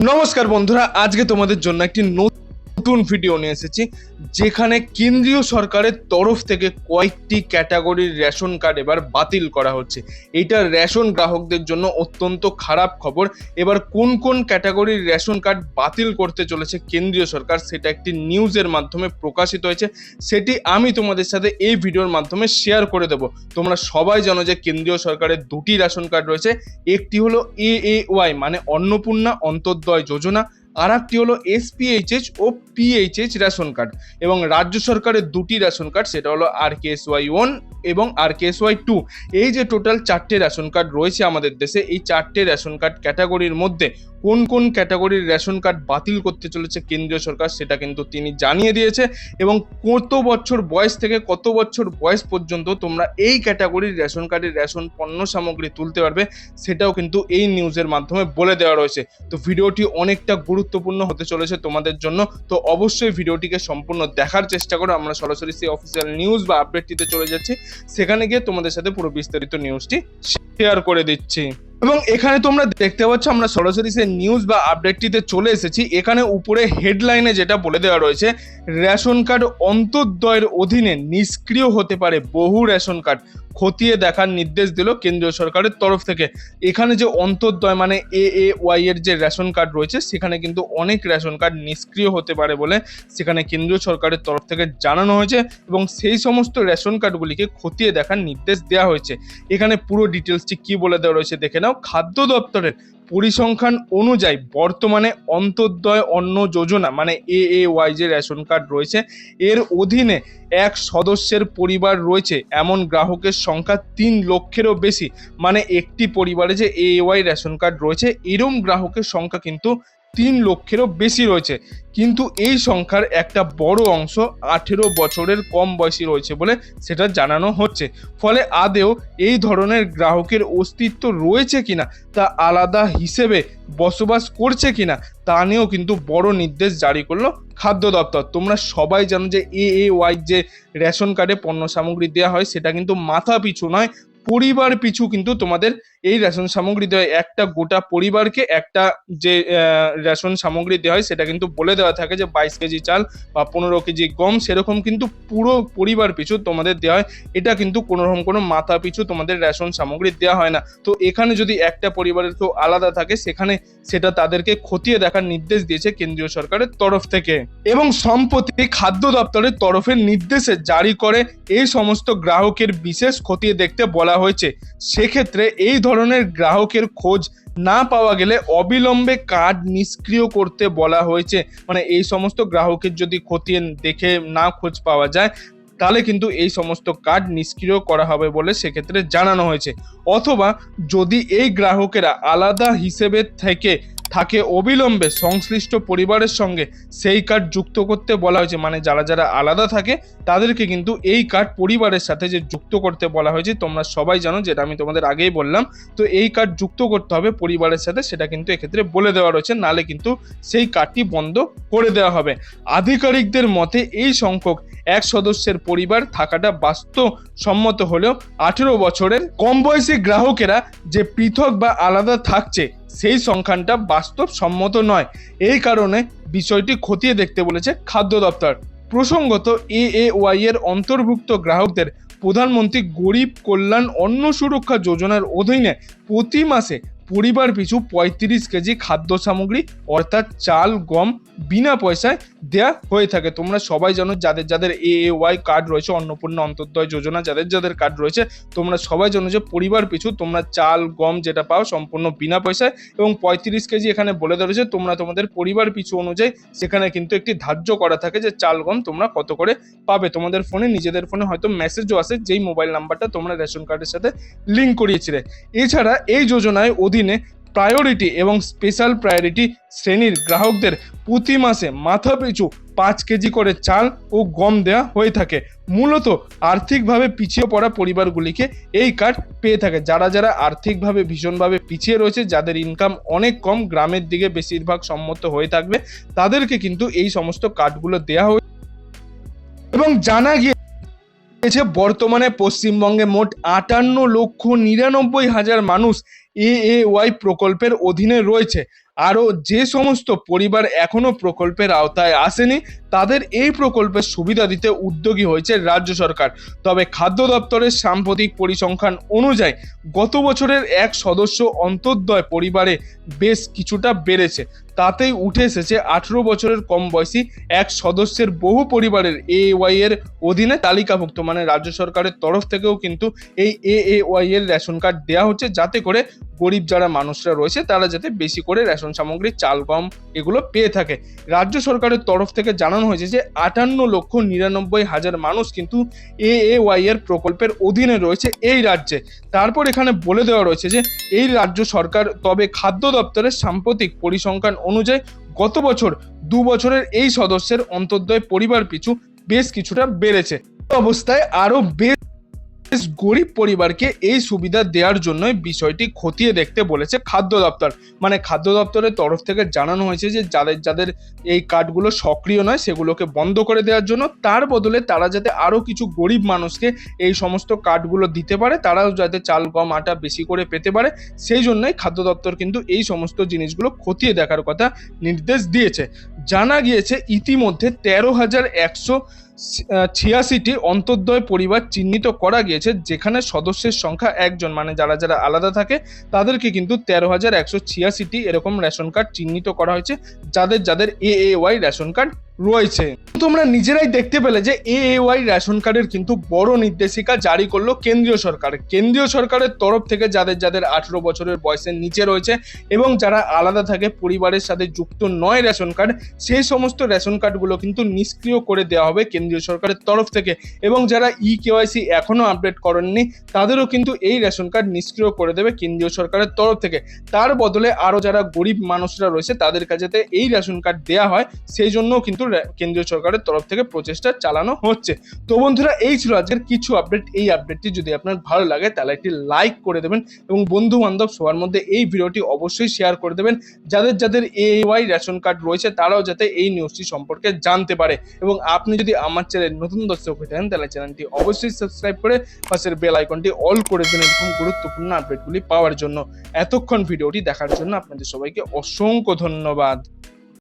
নমস্কার বন্ধুরা আজকে তোমাদের জন্য একটি নতুন ভিডিও নিয়ে এসেছি, যেখানে কেন্দ্রীয় সরকারের তরফ থেকে কয়েকটি ক্যাটাগরির রেশন কার্ড এবার বাতিল করা হচ্ছে। এটা রেশন গ্রাহকদের জন্য অত্যন্ত খারাপ খবর। এবার কোন কোন ক্যাটাগরির রেশন কার্ড বাতিল করতে চলেছে কেন্দ্রীয় সরকার, সেটা একটি নিউজের মাধ্যমে প্রকাশিত হয়েছে। সেটি আমি তোমাদের সাথে এই ভিডিওর মাধ্যমে শেয়ার করে দেব। তোমরা সবাই জানো যে কেন্দ্রীয় সরকারের দুটি রেশন কার্ড রয়েছে, একটি হলো এ এ ওয়াই মানে অন্নপূর্ণা অন্তর্দয় যোজনা আর একটি হলো এসপিএইচএস ও পিএইচএস রেশন কার্ড এবং রাজ্য সরকারের দুটি রেশন কার্ড সেটা হলো R K S Y one এবং R K S Y two এই যে টোটাল চারটে রেশন কার্ড রয়েছে আমাদের দেশে, এই চারটে রেশন কার্ড ক্যাটাগরির মধ্যে কোন কোন ক্যাটাগরির রেশন কার্ড বাতিল করতে চলেছে কেন্দ্রীয় সরকার সেটা কিন্তু তিনি জানিয়ে দিয়েছে এবং কত বছর বয়স থেকে কত বছর বয়স পর্যন্ত তোমরা এই ক্যাটাগরির রেশন কার্ডের রেশন পণ্য সামগ্রী তুলতে পারবে সেটাও কিন্তু এই নিউজের মাধ্যমে বলে দেওয়া রয়েছে। তো ভিডিওটি অনেকটা গুরুত্বপূর্ণ হতে চলেছে তোমাদের জন্য। তো অবশ্যই ভিডিওটিকে সম্পূর্ণ দেখার চেষ্টা করো। আমরা সরাসরি সেই অফিসিয়াল নিউজ বা আপডেটটিতে চলে যাচ্ছি। সেখানে গিয়ে তোমাদের সাথে পুরো বিস্তারিত নিউজটি শেয়ার করে দিচ্ছি। এবং এখানে তোমরা দেখতে পাচ্ছ, আমরা সরাসরি সে নিউজ বা আপডেটটিতে চলে এসেছি। এখানে উপরে হেডলাইনে যেটা বলে দেওয়া রয়েছে রেশন কার্ড অন্তর্দয়ের অধীনে নিষ্ক্রিয় হতে পারে বহু রেশন কার্ড খতিয়ে দেখার নির্দেশ দিল কেন্দ্রীয় সরকারের তরফ থেকে। এখানে যে অন্তর্দয় মানে এ এ ওয়াই এর যে রেশন কার্ড রয়েছে, সেখানে কিন্তু অনেক রেশন কার্ড নিষ্ক্রিয় হতে পারে বলে সেখানে কেন্দ্রীয় সরকারের তরফ থেকে জানানো হয়েছে এবং সেই সমস্ত রেশন কার্ডগুলিকে খতিয়ে দেখার নির্দেশ দেওয়া হয়েছে। এখানে পুরো ডিটেলসটি কি বলে দেওয়া রয়েছে দেখে নাও। খাদ্য দপ্তরের পরিসংখ্যান অনুযায়ী বর্তমানে অন্তর্দয় অন্ন যোজনা মানে এ এ ওয়াই যে রেশন কার্ড রয়েছে। এর অধীনে এক সদস্যের পরিবার রয়েছে। এমন গ্রাহকের সংখ্যা তিন লক্ষেরও বেশি। মানে একটি পরিবারে যে এ ওয়াই রেশন কার্ড রয়েছে, এরম গ্রাহকের সংখ্যা কিন্তু তিন লক্ষেরও বেশি রয়েছে। কিন্তু এই সংখ্যার একটা বড় অংশ আঠেরো বছরের কম বয়সী রয়েছে বলে সেটা জানানো হচ্ছে। ফলে আদেও এই ধরনের গ্রাহকের অস্তিত্ব রয়েছে কিনা, তা আলাদা হিসেবে বসবাস করছে কিনা, তা নিয়েও কিন্তু বড় নির্দেশ জারি করল খাদ্য দপ্তর। তোমরা সবাই জানো যে এ এ ওয়াই যে রেশন কার্ডে পণ্য সামগ্রী দেওয়া হয়, সেটা কিন্তু মাথা পিছু নয়, পরিবার পিছু কিন্তু তোমাদের এই রেশন সামগ্রী দেওয়া একটা গোটা পরিবারকে একটা যে রেশন সামগ্রী দেওয়া হয় সেটা কিন্তু বলে দেওয়া থাকে যে বাইশ কেজি চাল বা পনেরো কেজি গম সেরকম কিন্তু পুরো পরিবার পিছু তোমাদের দেওয়া হয়। এটা কিন্তু কোনো রকম কোনো মাথা পিছু তোমাদের রেশন সামগ্রী দেওয়া হয় না। তো এখানে যদি একটা পরিবারের কেউ আলাদা থাকে, সেখানে সেটা তাদেরকে খতিয়ে দেখার নির্দেশ দিয়েছে কেন্দ্রীয় সরকারের তরফ থেকে। এবং সম্প্রতি খাদ্য দপ্তরের তরফের নির্দেশে জারি করে এই সমস্ত গ্রাহকের বিশেষ খতিয়ে দেখতে বলা হয়েছে। সেক্ষেত্রে এই ধরনের গ্রাহকের খোঁজ না পাওয়া গেলে অবিলম্বে কার্ড নিষ্ক্রিয় করতে বলা হয়েছে। মানে এই সমস্ত গ্রাহকের যদি খতিয়ে দেখে না খোঁজ পাওয়া যায়, তাহলে কিন্তু এই সমস্ত কার্ড নিষ্ক্রিয় করা হবে বলে সেক্ষেত্রে জানানো হয়েছে। অথবা যদি এই গ্রাহকেরা আলাদা হিসেবে থেকে থাকে অবিলম্বে সংশ্লিষ্ট পরিবারের সঙ্গে সেই কার্ড যুক্ত করতে বলা হয়েছে। মানে যারা যারা আলাদা থাকে, তাদেরকে কিন্তু এই কার্ড পরিবারের সাথে যে যুক্ত করতে বলা হয়েছে, তোমরা সবাই জানো যেটা আমি তোমাদের আগেই বললাম। তো এই কার্ড যুক্ত করতে হবে পরিবারের সাথে, সেটা কিন্তু এক্ষেত্রে বলে দেওয়া রয়েছে, নালে কিন্তু সেই কার্ডটি বন্ধ করে দেওয়া হবে। আধিকারিকদের মতে এই সংখ্যক এক সদস্যের পরিবার থাকাটা বাস্তবসম্মত হলেও আঠেরো বছরের কম বয়সী গ্রাহকেরা যে পৃথক বা আলাদা থাকছে সেই সংখ্যানটা বাস্তবসম্মত নয়। এই কারণে বিষয়টি খতিয়ে দেখতে বলেছে খাদ্য দপ্তর। প্রসঙ্গত, এ এ ওয়াই এর অন্তর্ভুক্ত গ্রাহকদের প্রধানমন্ত্রী গরিব কল্যাণ অন্ন সুরক্ষা যোজনার অধীনে প্রতি মাসে পরিবার পিছু পঁয়ত্রিশ কেজি খাদ্য সামগ্রী, অর্থাৎ চাল, গম বিনা পয়সায় দেয়া হয়ে থাকে। তোমরা সবাই জানো যাদের যাদের এ এ ওয়াই কার্ড রয়েছে, অন্নপূর্ণা অন্তর্দয় যোজনা, যাদের যাদের কার্ড রয়েছে, তোমরা সবাই জানো যে পরিবার পিছু তোমরা চাল, গম যেটা পাও সম্পূর্ণ বিনা পয়সায় এবং পঁয়ত্রিশ কেজি এখানে বলে দেওয়া রয়েছে, তোমরা তোমাদের পরিবার পিছু অনুযায়ী সেখানে কিন্তু একটি ধার্য করা থাকে যে চাল, গম তোমরা কত করে পাবে। তোমাদের ফোনে, নিজেদের ফোনে হয়তো মেসেজও আসে, যেই মোবাইল নাম্বারটা তোমরা রেশন কার্ডের সাথে লিঙ্ক করিয়েছিলে। এছাড়া এই যোজনায় অধীনে প্রায়োরিটি এবং স্পেশাল প্রায়োরিটি শ্রেণির গ্রাহকদের প্রতি মাসে মাথা পিছু পাঁচ কেজি করে চাল ও গম দেওয়া হয়ে থাকে। মূলত আর্থিকভাবে পিছিয়ে পড়া পরিবারগুলিকে এই কার্ড পেয়ে থাকে। যারা যারা আর্থিকভাবে ভীষণভাবে পিছিয়ে রয়েছে, যাদের ইনকাম অনেক কম, গ্রামের দিকে বেশিরভাগ সম্মত হয়ে থাকবে, তাদেরকে কিন্তু এই সমস্ত কার্ডগুলো দেওয়া হয় এবং জানা গিয়েছে, বর্তমানে পশ্চিমবঙ্গে মোট আটান্ন লক্ষ নিরানব্বই হাজার মানুষ এ এ ওয়াই প্রকল্পের অধীনে রয়েছে। আরও যে সমস্ত পরিবার এখনও প্রকল্পের আওতায় আসেনি, তাদের এই প্রকল্পের সুবিধা দিতে উদ্যোগী হয়েছে রাজ্য সরকার। তবে খাদ্য দপ্তরের সাম্প্রতিক পরিসংখ্যান অনুযায়ী গত বছরের এক সদস্য অন্তর্দয় পরিবারে বেশ কিছুটা বেড়েছে। তাতেই উঠে এসেছে আঠেরো বছরের কম বয়সী এক সদস্যের বহু পরিবারের এ ওয়াই এর অধীনে তালিকাভুক্ত। মানে রাজ্য সরকারের তরফ থেকেও কিন্তু এই এ ওয়াই এর রেশন কার্ড দেওয়া হচ্ছে, যাতে করে গরিব যারা মানুষরা রয়েছে, তারা যাতে বেশি করে রেশন সামগ্রী চাল, গম এগুলো পেয়ে থাকে। রাজ্য সরকারের তরফ থেকে জানানো হয়েছে যে, আটান্ন লক্ষ নিরানব্বই হাজার মানুষ কিন্তু এ এ ওয়াই এর প্রকল্পের অধীনে রয়েছে এই রাজ্যে। তারপর এখানে বলে দেওয়া রয়েছে যে, এই রাজ্য সরকার তবে খাদ্য দপ্তরের সাম্প্রতিক পরিসংখ্যান অনুযায়ী গত বছর দু বছরের এই সদস্যের অন্তর্দয় পরিবার পিছু বেশ কিছুটা বেড়েছে। অবস্থায় আরও বেশ বেশ গরিব পরিবারকে এই সুবিধা দেওয়ার জন্য বিষয়টি খতিয়ে দেখতে বলেছে খাদ্য দপ্তর। মানে খাদ্য দপ্তরের তরফ থেকে জানানো হয়েছে যে, যাদের যাদের এই কার্ডগুলো সক্রিয় নয়, সেগুলোকে বন্ধ করে দেওয়ার জন্য তার বদলে তারা যাতে আরও কিছু গরিব মানুষকে এই সমস্ত কার্ডগুলো দিতে পারে, তারাও যাতে চাল, গম, আটা বেশি করে পেতে পারে, সেই জন্যই খাদ্য দপ্তর কিন্তু এই সমস্ত জিনিসগুলো খতিয়ে দেখার কথা নির্দেশ দিয়েছে। জানা গিয়েছে ইতিমধ্যে তেরো হাজার একশো ছিয়াশিটি অন্তর্দয় পরিবার চিহ্নিত করা গিয়েছে, যেখানে সদস্যের সংখ্যা একজন মানে যারা যারা আলাদা থাকে, তাদেরকে কিন্তু তেরো হাজার একশো ছিয়াশিটি এরকম রেশন কার্ড চিহ্নিত করা হয়েছে, যাদের যাদের A A Y ration card রয়েছে। তোমরা নিজেরাই দেখতে পেলে যে এ ওয়াই রেশন কার্ডের কিন্তু বড় নির্দেশিকা জারি করল কেন্দ্রীয় সরকার। কেন্দ্রীয় সরকারের তরফ থেকে যাদের যাদের আঠেরো বছরের বয়সের নিচে রয়েছে এবং যারা আলাদা থাকে, পরিবারের সাথে যুক্ত নয় রেশন কার্ড, সেই সমস্ত রেশন কার্ডগুলো কিন্তু নিষ্ক্রিয় করে দেওয়া হবে কেন্দ্রীয় সরকারের তরফ থেকে। এবং যারা ই কেওয়াইসি এখনও আপডেট করেননি, তাদেরও কিন্তু এই রেশন কার্ড নিষ্ক্রিয় করে দেবে কেন্দ্রীয় সরকারের তরফ থেকে। তার বদলে আরও যারা গরিব মানুষরা রয়েছে, তাদের কাছে এই রেশন কার্ড দেওয়া হয়, সেই জন্য কিন্তু কেন্দ্রীয় সরকারের তরফ থেকে প্রচেষ্টা চালানো হচ্ছে। তো বন্ধুরা, এই ছিল আজকের কিছু আপডেট এই আপডেটটি যদি আপনার ভালো লাগে, তাহলে একটি লাইক করে দেবেন এবং বন্ধু বান্ধব সবার মধ্যে এই ভিডিওটি অবশ্যই শেয়ার করে দেবেন। যাদের যাদের এ ওয়াই রেশন কার্ড রয়েছে, তারাও যাতে এই নিউজটি সম্পর্কে জানতে পারে। এবং আপনি যদি আমার চ্যানেল নতুন দর্শক হয়ে থাকেন, তাহলে চ্যানেলটি অবশ্যই সাবস্ক্রাইব করে পাশের বেল আইকনটি অল করে দেবেন এরকম গুরুত্বপূর্ণ আপডেটগুলি পাওয়ার জন্য। এতক্ষণ ভিডিওটি দেখার জন্য আপনাদের সবাইকে অসংখ্য ধন্যবাদ।